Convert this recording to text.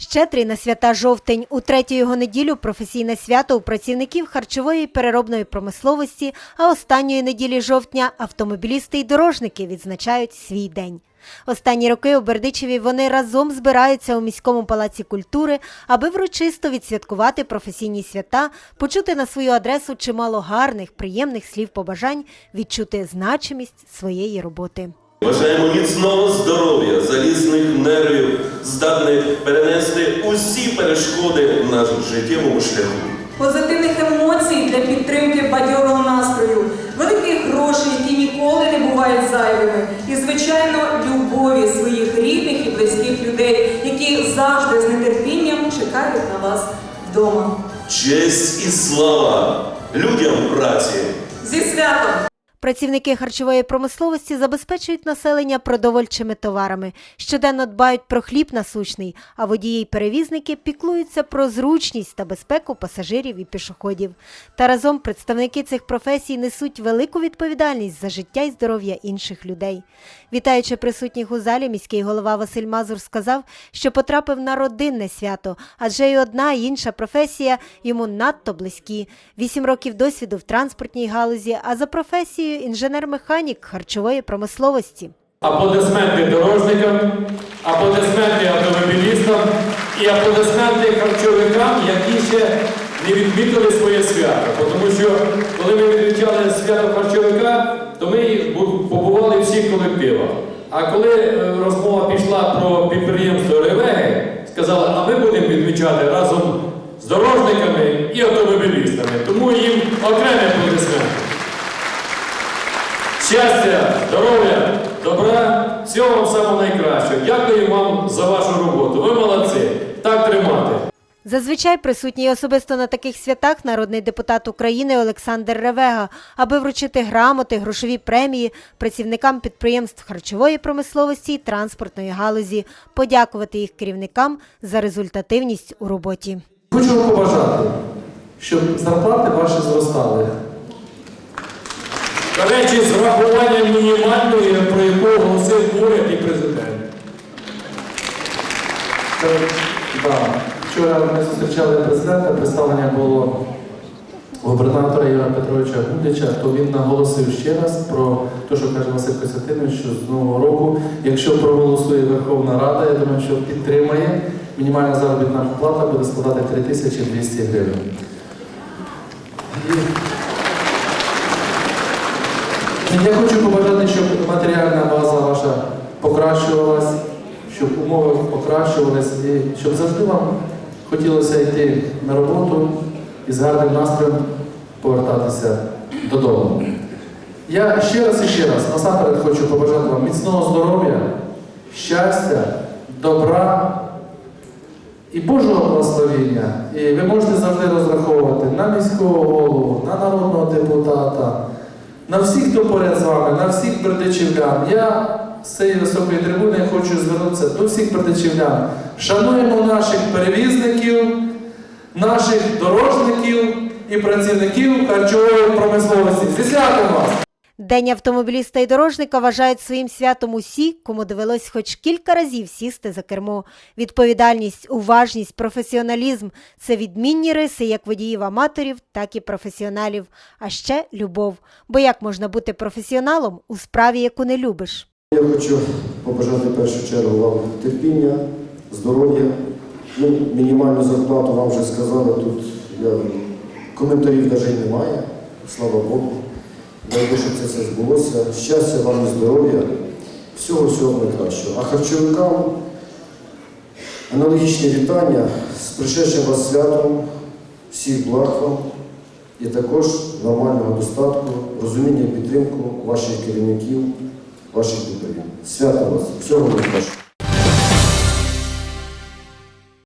Щедрий на свята жовтень у третю його неділю професійне свято у працівників харчової переробної промисловості, а останньої неділі жовтня автомобілісти і дорожники відзначають свій день. Останні роки у Бердичеві вони разом збираються у міському палаці культури, аби врочисто відсвяткувати професійні свята, почути на свою адресу чимало гарних, приємних слів побажань, відчути значимість своєї роботи. Бажаємо міцного здоров'я, залізних нервів, здатних перенести усі перешкоди на життєвому шляху. позитивних емоцій для підтримки бадьорого настрою, великих грошей, які ніколи не бувають зайвими, і, звичайно, любові своїх рідних і близьких людей, які завжди з нетерпінням чекають на вас вдома. Честь і слава людям праці. Зі святом! Працівники харчової промисловості забезпечують населення продовольчими товарами, щоденно дбають про хліб насущний, а водії й перевізники піклуються про зручність та безпеку пасажирів і пішоходів. Та разом представники цих професій несуть велику відповідальність за життя і здоров'я інших людей. Вітаючи присутніх у залі, міський голова Василь Мазур сказав, що потрапив на родинне свято, адже й одна і інша професія йому надто близькі. Вісім років досвіду в транспортній галузі, а за професією інженер-механік харчової промисловості. Аплодисменти дорожникам, аплодисменти автомобілістам і аплодисменти харчовикам, які ще не відмітили своє свято. Тому що коли ми відмічали свято харчовика, то ми побували всіх колективах. А коли е, розмова пішла про підприємство Ревеги, сказали, а ми будемо відмічати разом з дорожниками і автомобілістами. Тому їм аплодисменти. Щастя, здоров'я, добра, всього вам самого найкращого. Дякую вам за вашу роботу. Ви молодці. Так тримати. Зазвичай присутній особисто на таких святах народний депутат України Олександр Ревега, аби вручити грамоти, грошові премії працівникам підприємств харчової промисловості і транспортної галузі, подякувати їх керівникам за результативність у роботі. Хочу вам побажати, щоб зарплати ваші зростали. До речі, з врахуванням мінімальної, про яку оголосив уряд і президент. Вчора ми зустрічали президента, представлення було губернатора Ігоря Петровича Гудича, то він наголосив ще раз про те, що каже Василь Костянтинович, що з нового року, якщо проголосує Верховна Рада, я думаю, що підтримає, мінімальна заробітна плата буде складати 3200 гривень. Я хочу побажати, щоб матеріальна база ваша покращувалась, щоб умови покращувались і щоб завжди вам хотілося йти на роботу і з гарним настроєм повертатися додому. Я ще раз і ще раз насамперед хочу побажати вам міцного здоров'я, щастя, добра і Божого благословення. І ви можете завжди розраховувати на міського голову, на народного депутата, на всіх, хто поряд з вами, на всіх братичівлян. Я з цієї високої трибуни хочу звернутися до всіх братичівлян. Шануємо наших перевізників, наших дорожників і працівників харчової промисловості. Зі святом вас! День автомобіліста і дорожника вважають своїм святом усі, кому довелось хоч кілька разів сісти за кермо. Відповідальність, уважність, професіоналізм це відмінні риси як водіїв-аматорів, так і професіоналів. А ще любов. Бо як можна бути професіоналом у справі, яку не любиш? Я хочу побажати першу чергу вам терпіння, здоров'я. Ну, мінімальну зарплату вам вже сказали, тут я, коментарів навіть немає, слава Богу. Дай Бог, щоб це все збулося. Щастя вам і здоров'я, всього всього найкращого. А харчовикам аналогічні вітання з пришедшим вас святом, всіх благ вам і також нормального достатку, розуміння і підтримку ваших керівників, ваших дітей. Свято вас, всього найкращого.